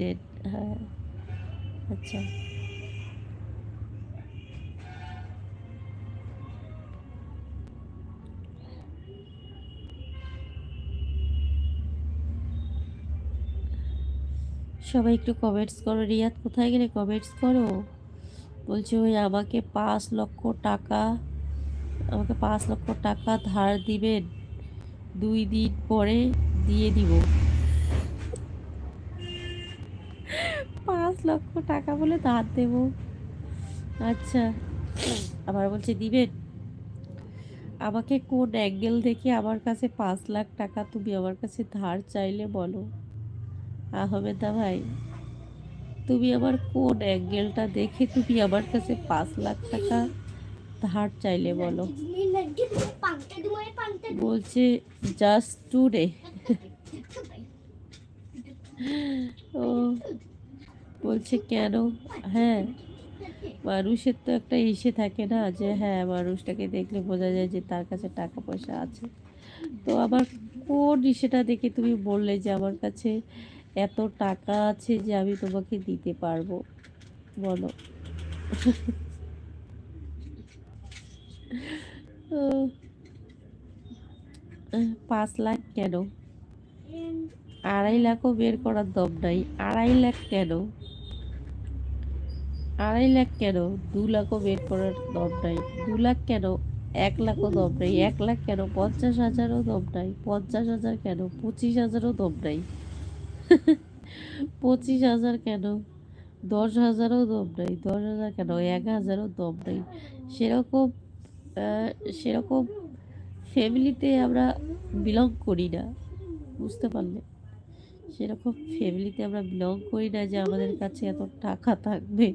নেন হ্যাঁ আচ্ছা। সবাই একটু কমেন্টস করো। রিয়াদ, কোথায় গেলে কমেন্টস করো? বলছে, ওই আমাকে পাঁচ লক্ষ টাকা, আমাকে পাঁচ লক্ষ টাকা ধার দিবেন। দুই দিন পরে দিয়ে দিব পাঁচ লক্ষ টাকা বলে ধার দেব। আচ্ছা আবার বলছে, দিবেন? আমাকে কোন অ্যাঙ্গেল দেখে আমার কাছে পাঁচ লাখ টাকা তুমি আমার কাছে ধার চাইলে বলো? আহমেদা ভাই, তুমি আমার কোন অ্যাঙ্গেলটা দেখে তুমি আমার কাছে পাঁচ লাখ টাকা ধার চাইলে বলো? বলছে, জাস্ট টুডে। ও বলছে, কেন? হ্যাঁ মানুষের তো একটা ইসে থাকে না যে হ্যাঁ মানুষটাকে দেখলে বোঝা যায় যে তার কাছে টাকা পয়সা আছে। তো আবার কোন ইসেটা দেখে তুমি বললে যে আমার কাছে এত টাকা আছে যে আমি তোমাকে দিতে পারব? বলো। পাঁচ লাখ কেন? আড়াই লাখও বের করার দম নাই। আড়াই লাখ কেন? আড়াই লাখ কেন? দু লাখও বের করার দম নাই। দু লাখ কেন? এক লাখও দম নাই। এক লাখ কেন? পঞ্চাশ হাজারও দম নাই। পঞ্চাশ হাজার কেন? পঁচিশ হাজারও দম নাই। পঁচিশ হাজার কেন? দশ হাজারও দম নাই। দশ হাজার কেন? এক হাজারও দম নাই। সেরকম সেরকম ফ্যামিলিতে আমরা বিলং করি না। বুঝতে পারলে? সেরকম ফ্যামিলিতে আমরা বিলং করি না যে আমাদের কাছে এত টাকা থাকবে।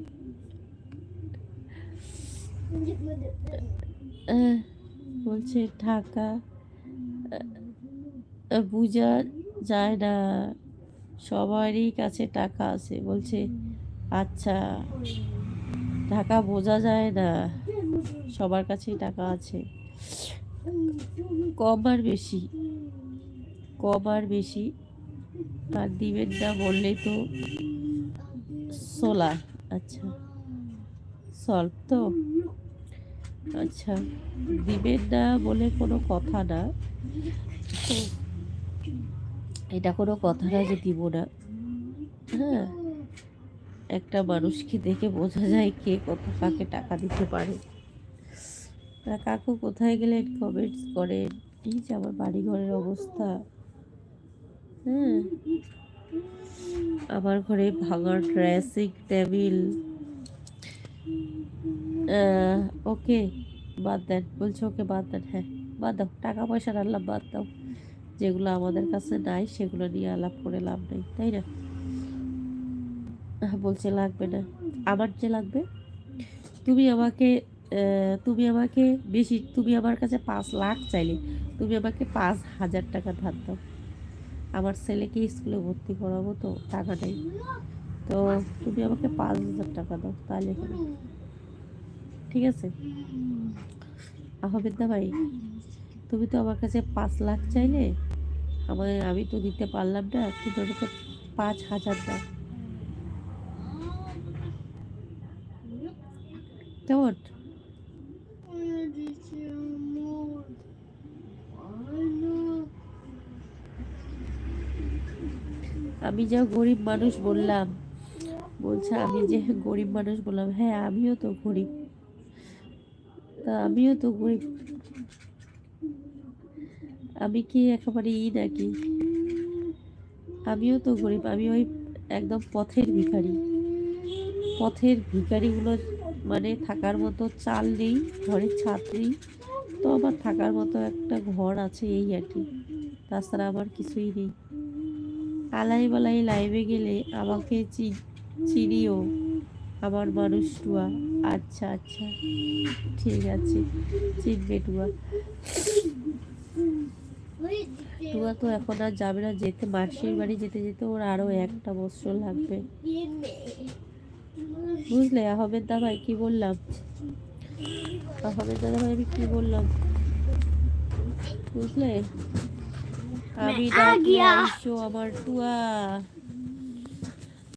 বলছে ঢাকা বোঝা যায় না। সবারই কাছে টাকা আছে। বলছে আচ্ছা টাকা বোঝা যায় না। সবার কাছেই টাকা আছে। কম আর বেশি, কম আর বেশি। আর দিবেন না বললেই তো সোলা আচ্ছা সলভ তো? আচ্ছা দিবেন না বলে কোনো কথা না। এটা কোনো কথা না যে দিব না। হ্যাঁ একটা মানুষকে দেখে বোঝা যায় কে কত কাকে টাকা দিতে পারে। কাকু কোথায় গেলেন কমেন্টস করেন? এই যে আমার বাড়ি ঘরের অবস্থা। হ্যাঁ আমার ঘরে ভাঙা ড্রেসিং টেবিল ওকে বাদ দেন। বলছে ওকে বাদ দেন হ্যাঁ বাদ দাও। টাকা পয়সার আল্লাহ, বাদ দাও। যেগুলো আমাদের কাছে নাই, সেগুলো নিয়ে আলাপ করে লাভ নেই, তাই না? বলছে লাগবে না। আমার যে লাগবে? তুমি আমাকে তুমি আমাকে বেশি, তুমি আমার কাছে পাঁচ লাখ চাইলে, তুমি আমাকে পাঁচ হাজার টাকা ধার দাও। আমার ছেলেকে স্কুলে ভর্তি করাবো তো, টাকা নেই। তো তুমি আমাকে পাঁচ হাজার টাকা দাও, তাহলে। ঠিক আছে? আহমেদা ভাই, তুমি তো আমার কাছে পাঁচ লাখ চাইলে আমার আমি তো দিতে পারলাম না তুমি আমাকে পাঁচ হাজার দাও। কেমন? আমি যা গরিব মানুষ বললাম, বলছে আমি যে গরিব মানুষ বললাম হ্যাঁ আমিও তো গরিব। তা আমিও তো গরিব আমি কি একেবারে ই নাকি? আমিও তো গরিব, আমি ওই একদম পথের ভিখারি। পথের ভিখারিগুলো মানে থাকার মতো চাল নেই, ঘরের ছাদ নেই, তো আমার থাকার মতো একটা ঘর আছে এই আর কি। তাছাড়া আমার কিছুই নেই। আলাই বালাই লাইভে গেলে আমাকে চিনিও, আমার মানুষ টুয়া আচ্ছা আচ্ছা। ঠিক আছে। চিনবে টুয়া। টুয়া তো এখন আর যাবে না যেতে মাসির বাড়ি যেতে যেতে ওর আরও একটা বছর লাগবে। বুঝলে আহমেদ দাদাই কি বললাম? আহমেদ দাদা ভাই আমি কি বললাম? বুঝলে? আমি আমার টুয়া।